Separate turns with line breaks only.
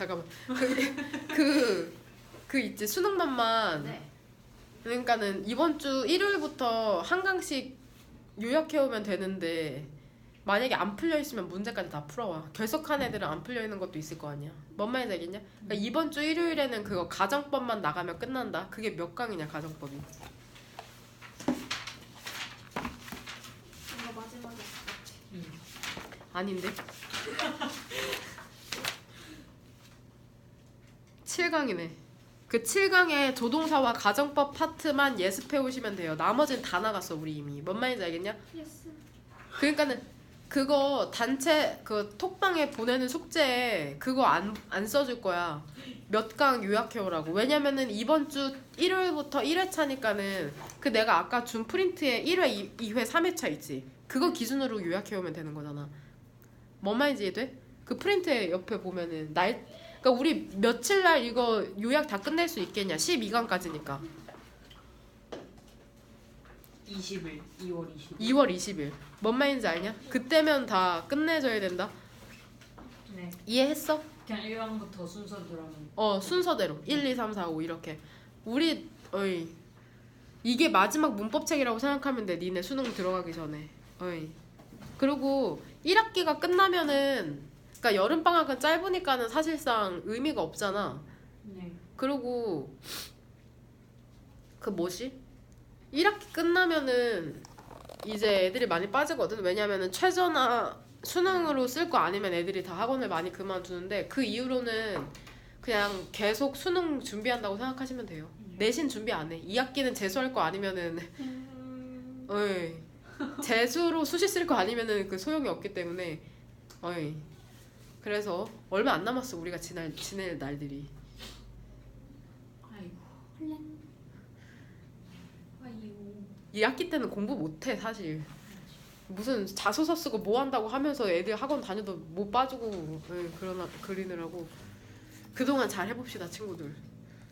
잠깐만. 그그 그 있지 수능만만.
네.
그러니까는 이번 주 일요일부터 한 강씩 요약해 오면 되는데 만약에 안 풀려 있으면 문제까지 다 풀어와. 결석한 애들은 안 풀려 있는 것도 있을 거 아니야. 뭔 말인지 알겠냐? 그러니까 이번 주 일요일에는 그거 가정법만 나가면 끝난다. 그게 몇 강이냐 가정법이?
마지막에
아닌데 7강이네 그 7강에 조동사와 가정법 파트만 예습해 오시면 돼요 나머지는 다 나갔어 우리 이미 뭔 말인지 알겠냐?
예스.
그러니까는 그거 단체 그 톡방에 보내는 숙제에 그거 안, 안 써줄 거야. 몇 강 요약해 오라고. 왜냐면은 이번 주 일요일부터 1회차니까는 그 내가 아까 준 프린트에 1회, 2 회, 3회차 있지. 그거 기준으로 요약해 오면 되는 거잖아. 뭔 말인지 이해돼? 그 프린트에 옆에 보면은 날, 그러니까 우리 며칠 날 이거 요약 다 끝낼 수 있겠냐? 12강까지니까.
20일 2월 20일
2월 20일. 뭔 말인지 알냐? 그때면 다 끝내줘야 된다.
네
이해했어?
그냥 1강부터 순서대로 하면
어 순서대로 1, 2, 3, 4, 5 이렇게 우리 어이 이게 마지막 문법책이라고 생각하면 돼 니네 수능 들어가기 전에 어이 그리고 1학기가 끝나면은 그러니까 여름 방학은 짧으니까는 사실상 의미가 없잖아.
네.
그리고 그 뭐지? 1학기 끝나면은 이제 애들이 많이 빠지거든. 왜냐면은 최저나 수능으로 쓸 거 아니면 애들이 다 학원을 많이 그만두는데 그 이후로는 그냥 계속 수능 준비한다고 생각하시면 돼요. 내신 준비 안 해. 2학기는 재수할 거 아니면은 어이. 재수로 수시 쓸 거 아니면은 그 소용이 없기 때문에 어이 그래서 얼마 안 남았어 우리가 지날 지낼 날들이.
아이고
아이고.
2학기 때는 공부 못해 사실. 무슨 자소서 쓰고 뭐 한다고 하면서 애들 학원 다녀도 못 빠지고 예, 그러나 그리느라고. 그동안 잘 해봅시다 친구들